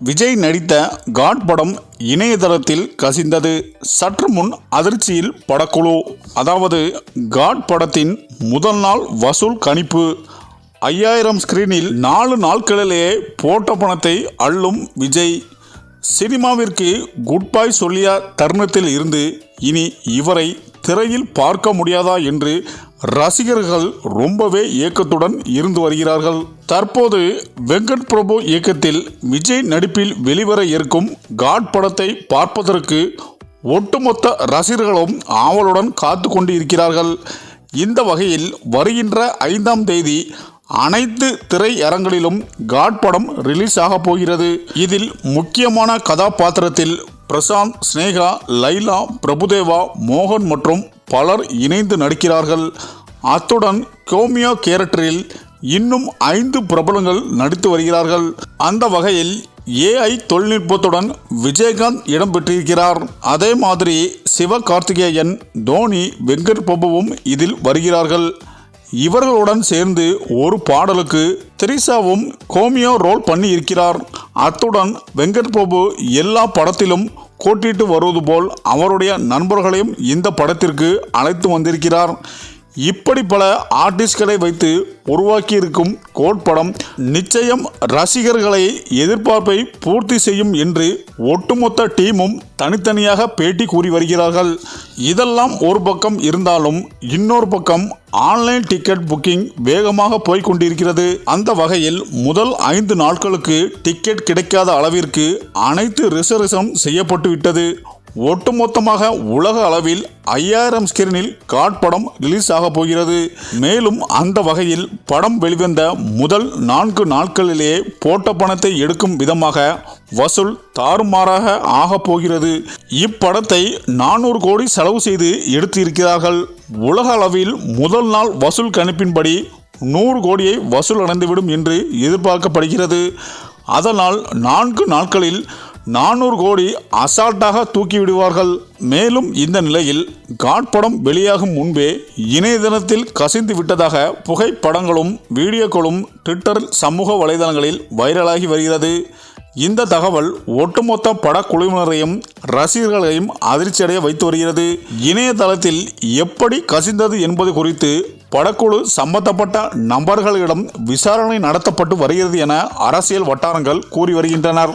விஜய் நடித்த காட் படம் இணையதளத்தில் கசிந்தது. சற்று முன் அதிர்ச்சியில் படக்குழு அதாவது காட் படத்தின் முதல் நாள் வசூல் கணிப்பு. ஐயாயிரம் ஸ்கிரீனில் நாலு நாட்களிலேயே போட்ட பணத்தை அள்ளும் விஜய். சினிமாவிற்கு குட் பாய் சொல்லிய தருணத்தில் இருந்து இனி இவரை திரையில் பார்க்க முடியாதா என்று ரசிகர்கள் ரொம்பவே ஏக்கத்துடன் இருந்து வருகிறார்கள். தற்போது வெங்கட் பிரபு இயக்கத்தில் விஜய் நடிப்பில் வெளிவர இருக்கும் காட் படத்தை பார்ப்பதற்கு ஒட்டுமொத்த ரசிகர்களும் ஆவலுடன் காத்து கொண்டு இருக்கிறார்கள் இந்த வகையில் வருகின்ற ஐந்தாம் தேதி அனைத்து திரையரங்களிலும் காட் படம் ரிலீஸ் ஆக போகிறது. இதில் முக்கியமான கதாபாத்திரத்தில் பிரசாந்த் ஸ்னேகா லைலா பிரபுதேவா மோகன் மற்றும் பலர் இணைந்து நடிக்கிறார்கள். அத்துடன் கோமியோ கேரக்டரில் இன்னும் ஐந்து பிரபலங்கள் நடித்து வருகிறார்கள். அந்த வகையில் ஏஐ தொழில்நுட்பத்துடன் விஜயகாந்த் இடம்பெற்றிருக்கிறார் அதே மாதிரி சிவ கார்த்திகேயன் தோனி வெங்கட் பிரபுவும் இதில் வருகிறார்கள். இவர்களுடன் சேர்ந்து ஒரு பாடலுக்கு திரிசாவும் கோமியோ ரோல் பண்ணி இருக்கிறார் அத்துடன் வெங்கட் பிரபு எல்லா படத்திலும் கோட்டிட்டு வருவது போல் அவருடைய நண்பர்களையும் இந்த படத்திற்கு அழைத்து வந்திருக்கிறார். இப்படி பல ஆர்டிஸ்ட்களை வைத்து உருவாக்கியிருக்கும் கோட்படம் நிச்சயம் ரசிகர்களை எதிர்பார்ப்பை பூர்த்தி செய்யும் என்று ஒட்டுமொத்த டீமும் தனித்தனியாக பேட்டி கூறி வருகிறார்கள். இதெல்லாம் ஒரு பக்கம் இருந்தாலும் இன்னொரு பக்கம் ஆன்லைன் டிக்கெட் புக்கிங் வேகமாக போய்கொண்டிருக்கிறது. அந்த வகையில் முதல் ஐந்து நாட்களுக்கு டிக்கெட் கிடைக்காத அளவிற்கு அனைத்து ரிசர்வேஷன் செய்யப்பட்டுவிட்டது. ஒட்டுமொத்தமாக உலக அளவில் ஐயாயிரம் ஸ்கிரீனில் காட் படம் ரிலீஸ் ஆக போகிறது. மேலும் அந்த வகையில் படம் வெளிவந்த முதல் நான்கு நாட்களிலேயே போட்ட பணத்தை எடுக்கும் விதமாக வசூல் தாறுமாறாக ஆக போகிறது. இப்படத்தை நானூறு கோடி செலவு செய்து எடுத்து இருக்கிறார்கள் உலக அளவில் முதல் நாள் வசூல் கணிப்பின்படி நூறு கோடியை வசூல் அடைந்துவிடும் என்று எதிர்பார்க்கப்படுகிறது. அதனால் நான்கு நாட்களில் நானூறு கோடி அசால்ட்டாக தூக்கி விடுவார்கள். மேலும் இந்த நிலையில் காட் படம் வெளியாகும் முன்பே இணையதளத்தில் கசிந்து விட்டதாக புகைப்படங்களும் வீடியோக்களும் ட்விட்டர் சமூக வலைதளங்களில் வைரலாகி வருகிறது. இந்த தகவல் ஒட்டுமொத்த படக்குழுவினரையும் ரசிகர்களையும் அதிர்ச்சியடைய வைத்து வருகிறது. இணையதளத்தில் எப்படி கசிந்தது என்பது குறித்து படக்குழு சம்பந்தப்பட்ட நபர்களிடம் விசாரணை நடத்தப்பட்டு வருகிறது என அரசியல் வட்டாரங்கள் கூறி வருகின்றனர்.